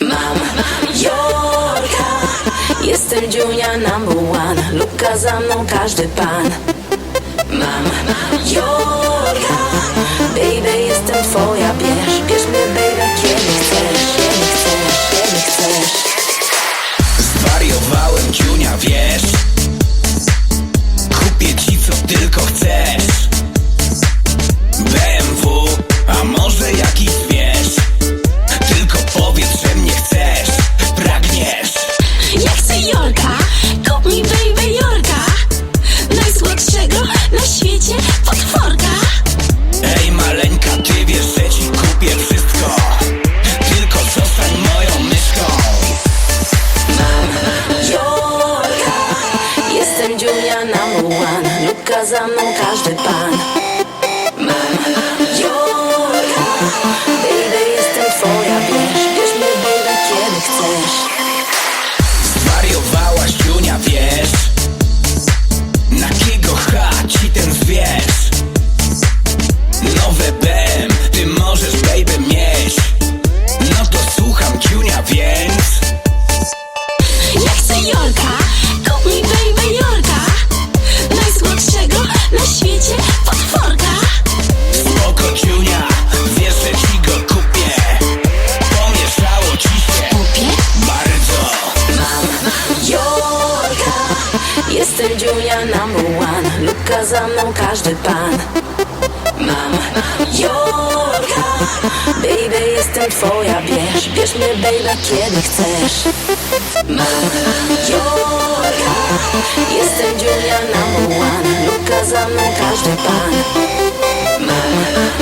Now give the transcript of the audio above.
Mam Jorka. Jestem Junior number one. Luka za mną każdy pan. Mam Jorka. Baby, jestem twoja, bierz Bierz maleńka, ty wiesz, że ci kupię wszystko. Tylko zostań moją myszką. Jorka Jestem Junior number one Luka za mną każdy pan za mną każdy pan. Mam Jorka. Baby, jestem twoja, bierz Bierz mnie, baby, kiedy chcesz. Mam Jorka. Jestem Junior number one Luka za mną każdy pan. Mam